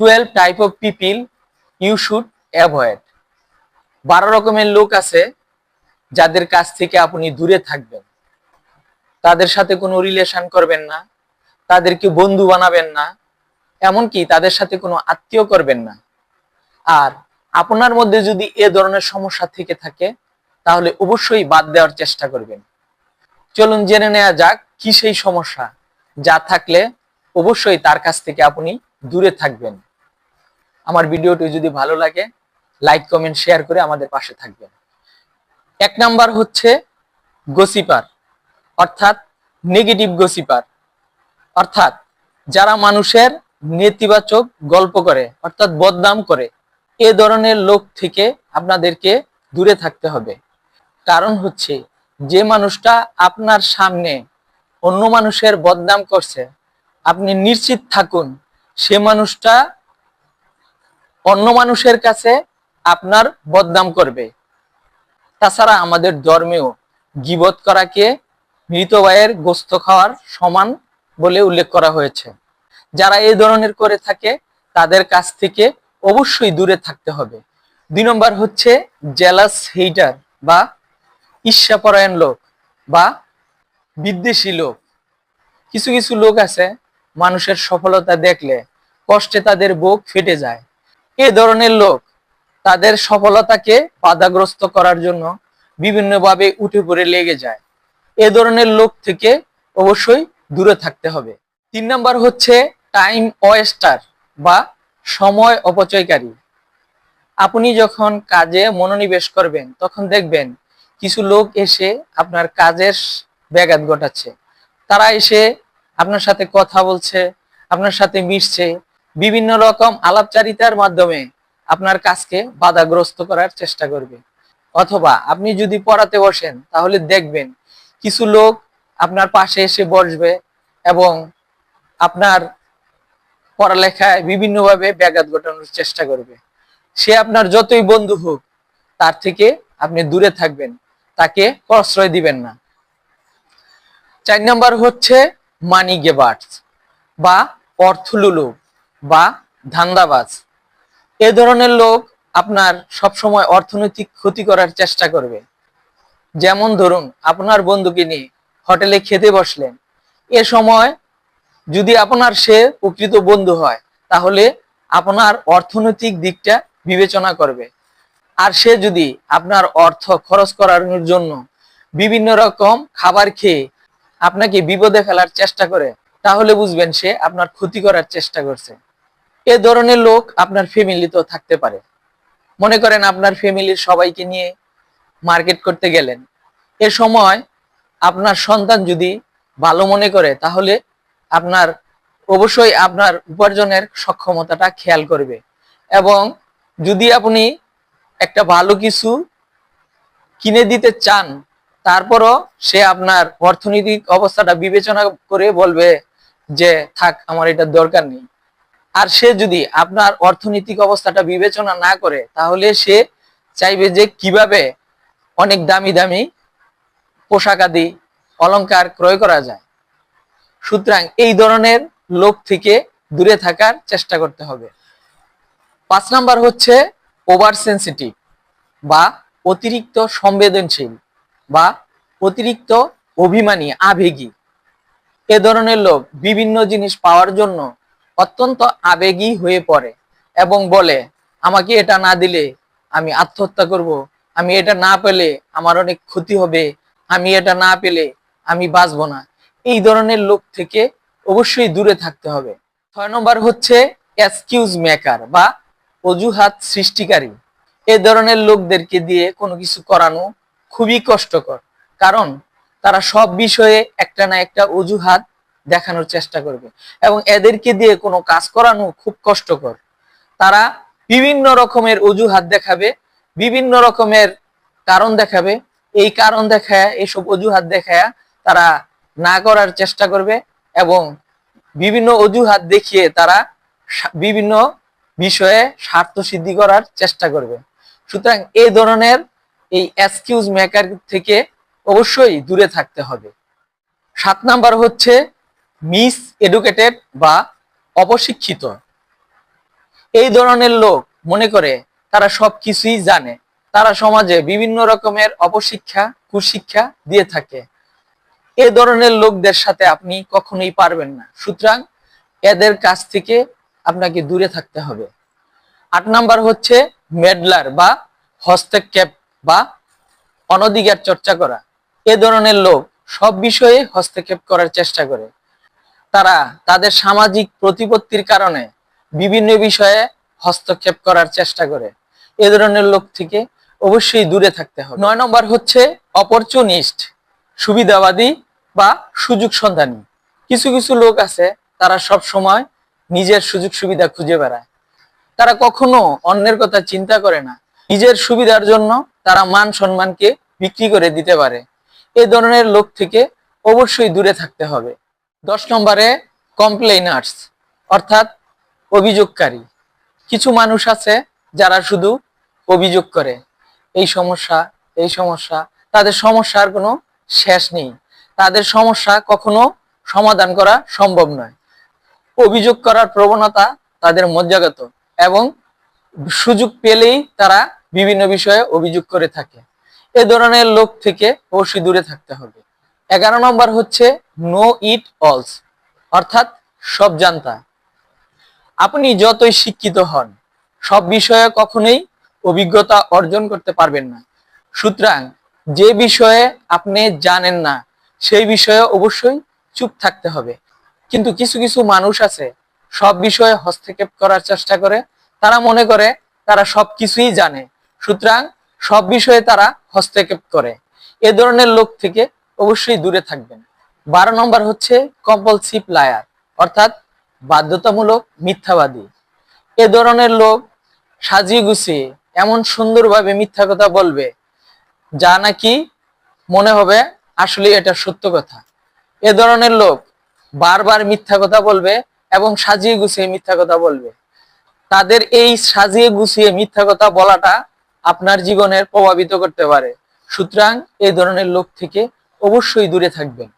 Twelve type of people you should avoid বারো রকমের লোক আছে যাদের কাছ থেকে আপনি দূরে থাকবেন। তাদের সাথে কোনো রিলেশন করবেন না, তাদেরকে বন্ধু বানাবেন না, এমনকি তাদের সাথে কোনো আত্মীয় করবেন না। আর আপনার মধ্যে যদি এ ধরনের সমস্যা থেকে থাকে, তাহলে অবশ্যই বাদ দেওয়ার চেষ্টা করবেন। চলুন জেনে নেওয়া যাক কি সেই সমস্যা, যা থাকলে অবশ্যই তার কাছ থেকে আপনি দূরে থাকবেন। আমার ভিডিওটি যদি ভালো লাগে লাইক কমেন্ট শেয়ার করে আমাদের পাশে থাকবেন। এক নাম্বার হচ্ছে গসিপার অর্থাৎ নেগেটিভ গসিপার অর্থাৎ যারা মানুষের নেতিবাচক গল্প করে, অর্থাৎ বদনাম করে, এ ধরনের লোক থেকে আপনাদেরকে দূরে থাকতে হবে। কারণ হচ্ছে যে মানুষটা আপনার সামনে অন্য মানুষের বদনাম করছে, আপনি নিশ্চিত থাকুন, সে মানুষটা অন্য মানুষের কাছে আপনার বদনাম করবে। তাছাড়া আমাদের ধর্মেও গিবত করাকে মৃত ভাইয়ের গোস্ত খাওয়ার সমান বলে উল্লেখ করা হয়েছে। যারা এই ধরনের করে থাকে, তাদের কাছ থেকে অবশ্যই দূরে থাকতে হবে। দুই নম্বর হচ্ছে জেলাস হেইটার বা ঈর্ষাপরায়ণ লোক বা বিদ্বেষী লোক। কিছু কিছু লোক আছে মানুষের সফলতা দেখলে কষ্টে তাদের বুক ফেটে যায়। এ ধরনের লোক তাদের সফলতাকে বাধাগ্রস্ত করার জন্য বিভিন্নভাবে উঠে পড়ে লেগে যায়। এ ধরনের লোক থেকে অবশ্যই দূরে থাকতে হবে। তিন নাম্বার হচ্ছে টাইম ওয়েস্টার বা সময় অপচয়কারী। আপনি যখন কাজে মনোনিবেশ করবেন, তখন দেখবেন কিছু লোক এসে আপনার কাজের ব্যাঘাত ঘটাচ্ছে। তারা এসে আপনার সাথে কথা বলছে, আপনার সাথে মিশছে বিভিন্ন রকম আলাপচারিতার মাধ্যমে আপনার কাজকে বাধাগ্রস্ত করার চেষ্টা করবে। অথবা আপনি যদি পড়াতে বসেন, তাহলে দেখবেন কিছু লোক আপনার পাশে এসে বসবে এবং আপনার পড়ালেখায় বিভিন্নভাবে ব্যাঘাত ঘটানোর চেষ্টা করবে। সে আপনার যতই বন্ধু হোক, তার থেকে আপনি দূরে থাকবেন, তাকে প্রশ্রয় দিবেন না। চার নাম্বার হচ্ছে মানি গেবার্স বা অর্থলুলু। বা ধান্দাবাজ। এ ধরনের লোক আপনার সবসময় অর্থনৈতিক ক্ষতি করার চেষ্টা করবে। যেমন ধরুন, আপনার বন্ধুকে নিয়ে হোটেলে খেতে বসলেন। এ সময় যদি আপনার সে প্রকৃত বন্ধু হয়, তাহলে আপনার অর্থনৈতিক দিকটা বিবেচনা করবে। আর সে যদি আপনার অর্থ খরচ করার জন্য বিভিন্ন রকম খাবার খেয়ে আপনাকে বিপদে ফেলার চেষ্টা করে, তাহলে বুঝবেন সে আপনার ক্ষতি করার চেষ্টা করছে। এ ধরনের লোক আপনার ফ্যামিলিতেও থাকতে পারে। মনে করেন আপনার ফ্যামিলির সবাইকে নিয়ে মার্কেট করতে গেলেন। এ সময় আপনার সন্তান যদি ভালো মনে করে, তাহলে আপনার অবশ্যই আপনার উপার্জনের সক্ষমতাটা খেয়াল করবে। এবং যদি আপনি একটা ভালো কিছু কিনে দিতে চান, তারপরও সে আপনার অর্থনৈতিক অবস্থাটা বিবেচনা করে বলবে যে, থাক, আমার এটা দরকার নেই। আর সে যদি আপনার অর্থনৈতিক অবস্থাটা বিবেচনা না করে, তাহলে সে চাইবে যে কীভাবে অনেক দামি দামি পোশাক আদি অলংকার ক্রয় করা যায়। সুতরাং এই ধরনের লোক থেকে দূরে থাকার চেষ্টা করতে হবে। পাঁচ নাম্বার হচ্ছে ওভার সেন্সিটিভ বা অতিরিক্ত সংবেদনশীল বা অতিরিক্ত অভিমানী, আবেগী। এ ধরনের লোক বিভিন্ন জিনিস পাওয়ার জন্য অত্যন্ত আবেগী হয়ে পড়ে এবং বলে, আমাকে এটা না দিলে আমি আত্মহত্যা করব। আমি এটা না পেলে আমার অনেক ক্ষতি হবে। আমি এটা না পেলে আমি বাঁচবো না। এই ধরনের লোক থেকে অবশ্যই দূরে থাকতে হবে। ছয় নম্বর হচ্ছে এক্সকিউজ মেকার বা অজুহাত সৃষ্টিকারী। এ ধরনের লোকদেরকে দিয়ে কোনো কিছু করানো খুবই কষ্টকর। কারণ তারা সব বিষয়ে একটা না একটা অজুহাত দেখানোর চেষ্টা করবে। এবং এদেরকে দিয়ে কোনো কাজ করানো খুব কষ্টকর। তারা বিভিন্ন রকমের অজুহাত দেখাবে, বিভিন্ন রকমের কারণ দেখাবে। এই কারণ দেখায় এইসব অজুহাত দেখায় তারা না করার চেষ্টা করবে এবং বিভিন্ন অজুহাত দেখিয়ে তারা বিভিন্ন বিষয়ে স্বার্থ সিদ্ধি করার চেষ্টা করবে। সুতরাং এই ধরনের এই এক্সকিউজ মেকার থেকে অবশ্যই দূরে থাকতে হবে। সাত নাম্বার হচ্ছে মিস এডুকেটেড বা অপশিক্ষিত। এই ধরনের লোক, মনে করে, তারা সব কিছুই জানে। তারা সমাজে বিভিন্ন রকমের অপশিক্ষা, কুশিক্ষা দিয়ে থাকে। এ ধরনের লোকদের সাথে আপনি কখনোই পারবেন না। সুতরাং এদের কাছ থেকে আপনাকে দূরে থাকতে হবে। আট নাম্বার হচ্ছে মেডলার বা হস্তক্ষেপ বা অনধিকার চর্চা করা। এ ধরনের লোক সব বিষয়ে হস্তক্ষেপ করার চেষ্টা করে। তারা তাদের সামাজিক প্রতিপত্তির কারণে বিভিন্ন বিষয়ে হস্তক্ষেপ করার চেষ্টা করে। এ ধরনের লোক থেকে অবশ্যই দূরে থাকতে হবে। নয় নম্বর হচ্ছে অপরচুনিস্ট সুবিধাবাদী বা সুযোগ সন্ধানী। কিছু কিছু লোক আছে, তারা সব সময় নিজের সুযোগ সুবিধা খুঁজে বেড়ায়। তারা কখনো অন্যের কথা চিন্তা করে না। নিজের সুবিধার জন্য তারা মান সম্মানকে বিক্রি করে দিতে পারে। এ ধরনের লোক থেকে অবশ্যই দূরে থাকতে হবে। দশ নম্বরে কমপ্লেইনার্স অর্থাৎ অভিযোগকারী। কিছু মানুষ আছে যারা শুধু অভিযোগ করে। এই সমস্যা এই সমস্যা, তাদের সমস্যার কোনো শেষ নেই। তাদের সমস্যা কখনো সমাধান করা সম্ভব নয়। অভিযোগ করার প্রবণতা তাদের মজ্জাগত এবং সুযোগ পেলেই তারা বিভিন্ন বিষয়ে অভিযোগ করে থাকে। এ ধরনের লোক থেকে অবশ্যই দূরে থাকতে হবে। এগারো নম্বর হচ্ছে নো ইট অলস অর্থাৎ সব জানতা। আপনি যতই শিক্ষিত হন, সব বিষয়ে কখনোই অভিজ্ঞতা অর্জন করতে পারবেন না। সুতরাং যে বিষয়ে আপনি জানেন না, সেই বিষয়ে অবশ্যই চুপ থাকতে হবে। কিন্তু কিছু কিছু মানুষ আছে, সব বিষয়ে হস্তক্ষেপ করার চেষ্টা করে, তারা মনে করে তারা সব কিছুই জানে। সুতরাং সব বিষয়ে তারা হস্তক্ষেপ করে। এ ধরনের লোক থেকে অবশ্যই দূরে থাকবেন। বারো নম্বর হচ্ছে কম্পালসিভ লায়ার অর্থাৎ বাধ্যতামূলক মিথ্যাবাদী। এ ধরনের লোক সাজিয়ে গুছিয়ে এমন সুন্দরভাবে মিথ্যা কথা বলবে, যা নাকি মনে হবে আসলে এটা সত্য কথা। এ ধরনের লোক বারবার মিথ্যা কথা বলবে এবং সাজিয়ে গুছিয়ে মিথ্যা কথা বলবে। তাদের এই সাজিয়ে গুছিয়ে মিথ্যা কথা বলাটা আপনার জীবনের প্রভাবিত করতে পারে। সুতরাং এই ধরনের লোক থেকে অবশ্যই দূরে থাকবেন।